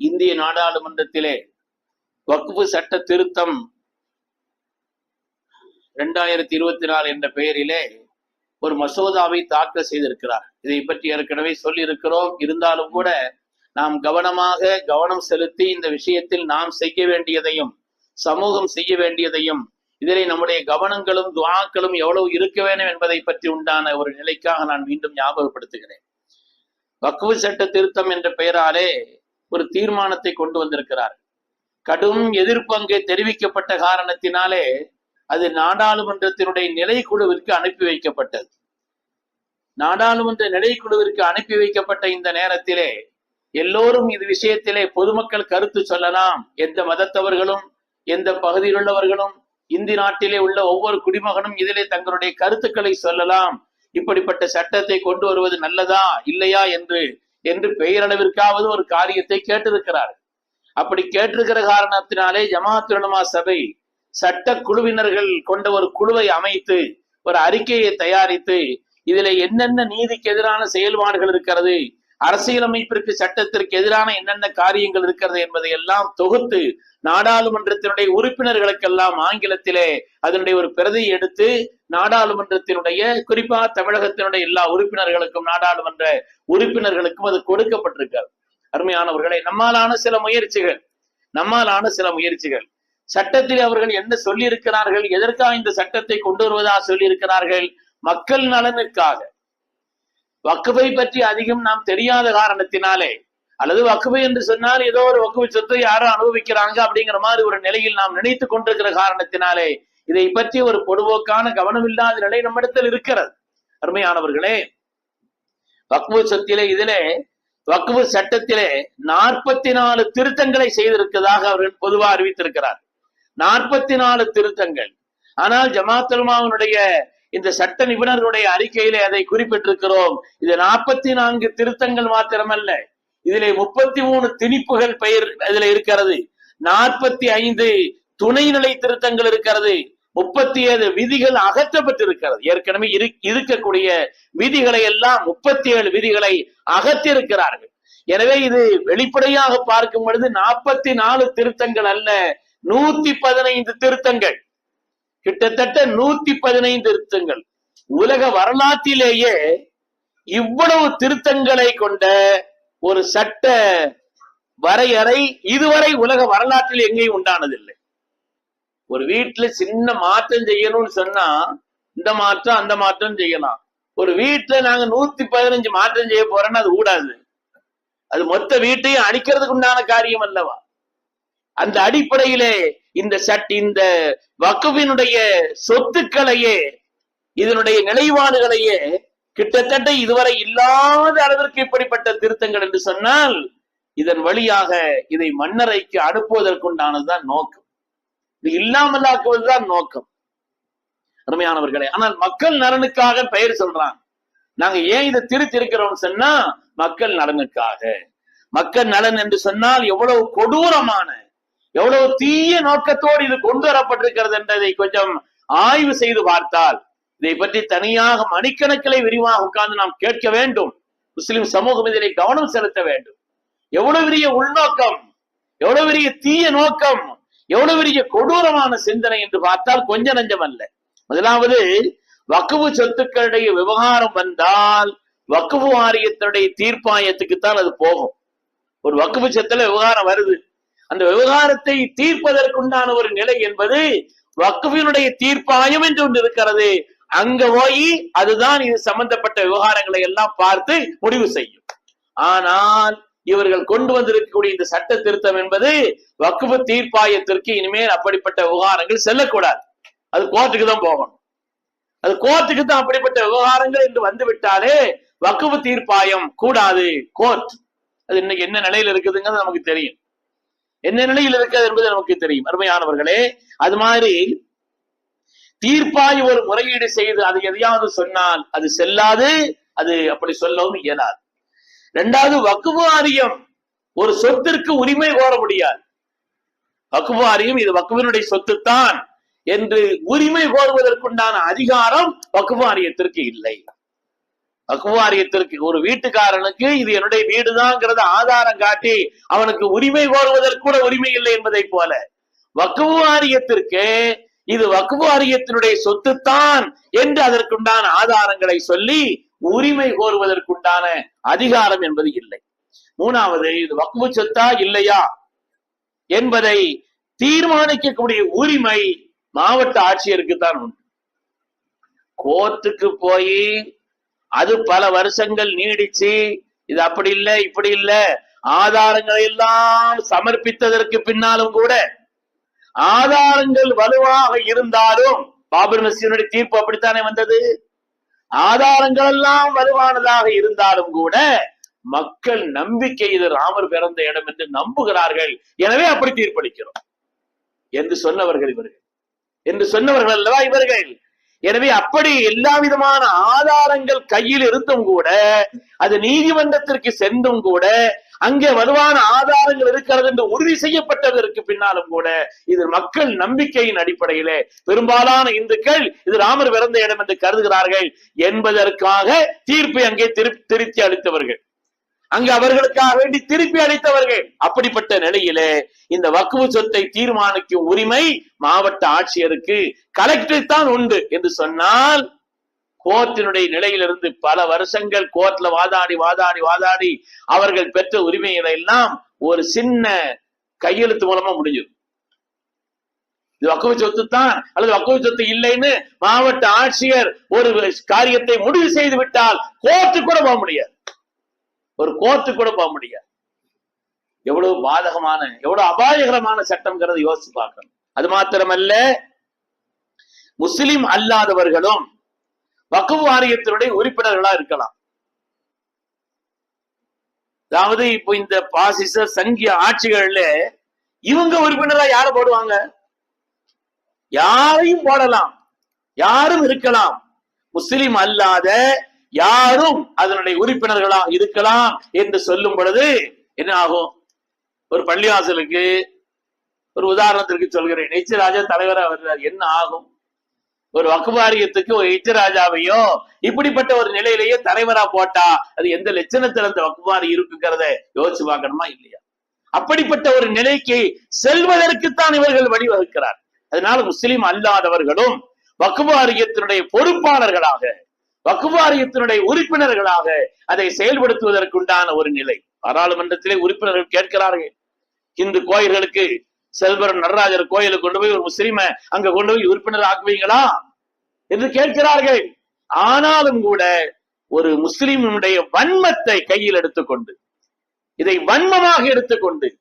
இந்திய நாடாளுமன்றத்திலே வக்ஃபு சட்ட திருத்தம் இரண்டாயிரத்தி இருபத்தி நாலு என்ற பெயரிலே ஒரு மசோதாவை தாக்கல் செய்திருக்கிறார். இதை பற்றி ஏற்கனவே சொல்லியிருக்கிறோம். இருந்தாலும் கூட நாம் கவனமாக கவனம் செலுத்தி இந்த விஷயத்தில் நாம் செய்ய வேண்டியதையும் சமூகம் செய்ய வேண்டியதையும் இதிலே நம்முடைய கவனங்களும் துவாக்களும் எவ்வளவு இருக்க வேண்டும் என்பதை பற்றி உண்டான ஒரு நிலைக்காக நான் மீண்டும் ஞாபகப்படுத்துகிறேன். வக்குவு சட்ட திருத்தம் என்ற பெயராலே ஒரு தீர்மானத்தை கொண்டு வந்திருக்கிறார். கடும் எதிர்ப்பு அங்கே தெரிவிக்கப்பட்ட காரணத்தினாலே அது நாடாளுமன்றத்தினுடைய நிலைக்குழுவிற்கு அனுப்பி வைக்கப்பட்டது. நாடாளுமன்ற நிலைக்குழுவிற்கு அனுப்பி வைக்கப்பட்ட இந்த நேரத்திலே எல்லோரும் இது விஷயத்திலே பொதுமக்கள் கருத்து சொல்லலாம். எந்த மதத்தவர்களும் எந்த பகுதியில் உள்ளவர்களும் இந்தி நாட்டிலே உள்ள ஒவ்வொரு குடிமகனும் இதிலே தங்களுடைய கருத்துக்களை சொல்லலாம். இப்படிப்பட்ட சட்டத்தை கொண்டு வருவது நல்லதா இல்லையா என்று என்று பெயரளவிற்காவது ஒரு காரியத்தை கேட்டிருக்கிறார். அப்படி கேட்டிருக்கிற காரணத்தினாலே ஜமாத்துலமா சபை சட்ட குழுவினர்கள் கொண்ட ஒரு குழுவை அமைத்து ஒரு அறிக்கையை தயாரித்து இதுல என்னென்ன நீதிக்கு எதிரான செயல்பாடுகள் இருக்கிறது அரசியலமைப்பிற்கு சட்டத்திற்கு எதிரான என்னென்ன காரியங்கள் இருக்கிறது என்பதை எல்லாம் தொகுத்து நாடாளுமன்றத்தினுடைய உறுப்பினர்களுக்கெல்லாம் ஆங்கிலத்திலே அதனுடைய ஒரு பிரதி எடுத்து நாடாளுமன்றத்தினுடைய குறிப்பா தமிழகத்தினுடைய எல்லா உறுப்பினர்களுக்கும் நாடாளுமன்ற உறுப்பினர்களுக்கும் அது கொடுக்கப்பட்டிருக்கிறது. அருமையானவர்களே நம்மாலான சில முயற்சிகள் நம்மாலான சில முயற்சிகள். சட்டத்தில் அவர்கள் என்ன சொல்லியிருக்கிறார்கள் எதற்காக இந்த சட்டத்தை கொண்டு வருவதாக சொல்லியிருக்கிறார்கள் மக்கள் நலனுக்காக. வக்குவை பற்றி அதிகம் நாம் தெரியாத காரணத்தினாலே அல்லது வக்குவை என்று சொன்னால் ஏதோ ஒரு வக்குவை சொத்தை யாரோ அனுபவிக்கிறாங்க அப்படிங்கிற மாதிரி ஒரு நிலையில் நாம் நினைத்து கொண்டிருக்கிற காரணத்தினாலே இதை பற்றி ஒரு பொதுவோக்கான கவனம் இல்லாத நிலை நம்மிடத்தில் இருக்கிறது. அருமையானவர்களே வக்குவு சொத்திலே இதிலே வக்குவு சட்டத்திலே நாற்பத்தி நாலு திருத்தங்களை செய்திருக்கிறதாக அவர்கள் பொதுவாக அறிவித்திருக்கிறார் நாற்பத்தி நாலு திருத்தங்கள். ஆனால் ஜமாத்துல்மாவினுடைய இந்த சட்ட நிபுணர்களுடைய அறிக்கையிலே அதை குறிப்பிட்டிருக்கிறோம். இது நாற்பத்தி நான்கு திருத்தங்கள் மாத்திரமல்ல. இதிலே முப்பத்தி மூணு திணிப்புகள் பெயர் இதுல இருக்கிறது. நாற்பத்தி ஐந்து துணைநிலை திருத்தங்கள் இருக்கிறது. முப்பத்தி ஏழு விதிகள் அகற்றப்பட்டிருக்கிறது. ஏற்கனவே இரு இருக்கக்கூடிய விதிகளை எல்லாம் முப்பத்தி ஏழு விதிகளை அகற்றிருக்கிறார்கள். எனவே இது வெளிப்படையாக பார்க்கும் பொழுது நாற்பத்தி நாலு திருத்தங்கள் அல்ல நூத்தி பதினைந்து திருத்தங்கள். கிட்டத்தட்ட நூத்தி பதினைந்து திருத்தங்கள். உலக வரலாற்றிலேயே இவ்வளவு திருத்தங்களை கொண்ட ஒரு சட்ட வரையறை இதுவரை உலக வரலாற்றில் எங்கேயும் உண்டானதில்லை. ஒரு வீட்டுல சின்ன மாற்றம் செய்யணும்னு சொன்னா இந்த மாற்றம் அந்த மாற்றம் செய்யலாம். ஒரு வீட்டுல நாங்க நூத்தி பதினஞ்சு மாற்றம் செய்ய போறோம்னா அது கூடாது அது மொத்த வீட்டையும் அழிக்கிறதுக்கு உண்டான காரியம் அல்லவா? அந்த அடிப்படையிலே இந்த சட் இந்த வக்குவினுடைய சொத்துக்களையே இதனுடைய நிலைப்பாடுகளையே கிட்டத்தட்ட இதுவரை இல்லாத அளவிற்கு இப்படிப்பட்ட திருத்தங்கள் என்று சொன்னால் இதன் வழியாக இதை மன்னரைக்கு அனுப்புவதற்குண்டானதுதான் நோக்கம். இது இல்லாமலாக்குவதுதான் நோக்கம். அருமையானவர்களே ஆனால் மக்கள் நலனுக்காக பெயர் சொல்றாங்க. நாங்க ஏன் இதை திருத்திருக்கிறோம் சொன்னா மக்கள் நலனுக்காக. மக்கள் நலன் என்று சொன்னால் எவ்வளவு கொடூரமான எவ்வளவு தீய நோக்கத்தோடு இது கொண்டு வரப்பட்டிருக்கிறது என்றதை கொஞ்சம் ஆய்வு செய்து பார்த்தால் இதை பற்றி தனியாக மணிக்கணக்கிலே விரிவாக உட்கார்ந்து நாம் கேட்க வேண்டும். முஸ்லிம் சமூகம் இதனை கவனம் செலுத்த வேண்டும். எவ்வளவு பெரிய உள்நோக்கம் எவ்வளவு பெரிய தீய நோக்கம் எவ்வளவு பெரிய கொடூரமான சிந்தனை என்று பார்த்தால் கொஞ்ச நஞ்சம் அல்ல. முதலாவது வக்குவு சொத்துக்களுடைய விவகாரம் வந்தால் வக்குவு வாரியத்தினுடைய தீர்ப்பாயத்துக்கு தான் அது போகும். ஒரு வக்குவு சொத்துல விவகாரம் வருது. அந்த விவகாரத்தை தீர்ப்பதற்குண்டான ஒரு நிலை என்பது வக்குவினுடைய தீர்ப்பாயம் என்று ஒன்று இருக்கிறது. அங்க போய் அதுதான் இது சம்பந்தப்பட்ட விவகாரங்களை எல்லாம் பார்த்து முடிவு செய்யும். ஆனால் இவர்கள் கொண்டு வந்திருக்கக்கூடிய இந்த சட்ட திருத்தம் என்பது வக்குவு தீர்ப்பாயத்திற்கு இனிமேல் அப்படிப்பட்ட விவகாரங்கள் செல்லக்கூடாது. அது கோர்ட்டுக்கு தான் போகணும். அது கோர்ட்டுக்கு தான் அப்படிப்பட்ட விவகாரங்கள் என்று வந்து விட்டாலே வக்குவு தீர்ப்பாயம் கூடாது. கோர்ட். அது இன்னைக்கு என்ன நிலையில இருக்குதுங்கிறது நமக்கு தெரியும். என்ன நிலையில் இருக்கிறது என்பது நமக்கு தெரியும். அருமையானவர்களே அது மாதிரி தீர்ப்பாய் ஒரு முறையீடு செய்து அது எதையாவது சொன்னால் அது செல்லாது அது அப்படி சொல்லவும் இயலாது. இரண்டாவது வக்குவு வாரியம் ஒரு சொத்திற்கு உரிமை கோர முடியாது. வக்குவு வாரியம் இது வக்குவினுடைய சொத்துத்தான் என்று உரிமை கோருவதற்குண்டான அதிகாரம் வக்குவாரியத்திற்கு இல்லை. வக்குவாரியத்திற்கு ஒரு வீட்டுக்காரனுக்கு இது என்னுடைய வீடுதாங்கிறத ஆதாரம் காட்டி அவனுக்கு உரிமை கோருவதற்கு கூட உரிமை இல்லை என்பதை போல. வக்குவு வாரியத்திற்கு இது வக்குவு வாரியத்தினுடைய சொத்துத்தான் என்று அதற்குண்டான ஆதாரங்களை சொல்லி உரிமை கோருவதற்குண்டான அதிகாரம் என்பது இல்லை. மூணாவது இது வக்குவு சொத்தா இல்லையா என்பதை தீர்மானிக்கக்கூடிய உரிமை மாவட்ட ஆட்சியருக்கு தான் உண்டு. கோர்ட்டுக்கு போய் அது பல வருஷங்கள் நீடிச்சு இது அப்படி இல்லை இப்படி இல்ல. ஆதாரங்களை எல்லாம் சமர்ப்பித்ததற்கு பின்னாலும் கூட ஆதாரங்கள் வலுவாக இருந்தாலும் பாபர் மசீனுடைய தீர்ப்பு அப்படித்தானே வந்தது? ஆதாரங்கள் எல்லாம் வலுவானதாக இருந்தாலும் கூட மக்கள் நம்பிக்கை இது ராமர் பிறந்த இடம் என்று நம்புகிறார்கள். எனவே அப்படி தீர்ப்பளிக்கிறோம். என்று சொன்னவர்கள் இவர்கள். என்று சொன்னவர்கள் அல்லவா இவர்கள்? எனவே அப்படி எல்லா விதமான ஆதாரங்கள் கையில் இருந்தும் கூட அது நீதிமன்றத்திற்கு சென்றும் கூட அங்கே வலுவான ஆதாரங்கள் இருக்கிறது என்று உறுதி செய்யப்பட்டதற்கு பின்னாலும் கூட இது மக்கள் நம்பிக்கையின் அடிப்படையிலே பெரும்பாலான இந்துக்கள் இது ராமர் பிறந்த இடம் என்று கருதுகிறார்கள் என்பதற்காக தீர்ப்பை அங்கே திரு- திருத்தி அளித்தவர்கள். அங்கு அவர்களுக்காக வேண்டி திருப்பி அளித்தவர்கள். அப்படிப்பட்ட நிலையிலே இந்த வக்குவு சொத்தை தீர்மானிக்கும் உரிமை மாவட்ட ஆட்சியருக்கு கலெக்டர் தான் உண்டு என்று சொன்னால் கோர்ட்டினுடைய நிலையிலிருந்து பல வருஷங்கள் கோர்ட்ல வாதாடி வாதாடி வாதாடி அவர்கள் பெற்ற உரிமைகளை எல்லாம் ஒரு சின்ன கையெழுத்து மூலமா முடிஞ்சது. இது வக்குவ சொத்து தான் அல்லது வக்குவ சொத்து இல்லைன்னு மாவட்ட ஆட்சியர் ஒரு காரியத்தை முடிவு செய்து விட்டால் கோர்ட்டு கூட போக முடியாது. ஒரு கோர்ட்டு கூட போக முடியாது. எவ்வளவு பாதகமான எவ்வளவு அபாயகரமான சட்டம்ங்கிறத யோசிச்சு பார்க்கணும். அது மாத்திரமல்ல முஸ்லிம் அல்லாதவர்களும் வக்குவு வாரியத்தினுடைய உறுப்பினர்களா இருக்கலாம். அதாவது இப்போ இந்த பாசிச சங்கிய ஆட்சிகள்ல இவங்க உறுப்பினரா யார போடுவாங்க? யாரையும் போடலாம். யாரும் இருக்கலாம். முஸ்லிம் அல்லாத யாரும் அதனுடைய உறுப்பினர்களா இருக்கலாம் என்று சொல்லும் பொழுது என்ன ஆகும்? ஒரு பள்ளிவாசலுக்கு ஒரு உதாரணத்திற்கு சொல்கிறேன். எச்சராஜா தலைவராக வருகிறார் என்ன ஆகும்? ஒரு வக்குவாரியத்துக்கு ஒரு எச்சராஜாவையோ இப்படிப்பட்ட ஒரு நிலையிலேயே தலைவரா போட்டா அது எந்த லட்சணத்துல அந்த வக்குவாரி இருக்குங்கிறத யோசிச்சு பார்க்கணுமா இல்லையா? அப்படிப்பட்ட ஒரு நிலைக்கு செல்வதற்குத்தான் இவர்கள் வழிவகுக்கிறார். அதனால முஸ்லிம் அல்லாதவர்களும் வக்குவாரியத்தினுடைய பொறுப்பாளர்களாக வக்குவாரியத்தினுடைய உறுப்பினர்களாக அதை செயல்படுத்துவதற்குண்டான ஒரு நிலை. பாராளுமன்றத்திலே உறுப்பினர்கள் கேட்கிறார்கள். இந்து கோயில்களுக்கு செல்வரன் நடராஜர் கோயிலுக்கு கொண்டு போய் ஒரு முஸ்லீமை அங்க கொண்டு போய் உறுப்பினர் ஆக்குவீங்களா? என்று கேட்கிறார்கள். ஆனாலும் கூட ஒரு முஸ்லிமுடைய வன்மத்தை கையில் எடுத்துக்கொண்டு இதை வன்மமாக எடுத்துக்கொண்டு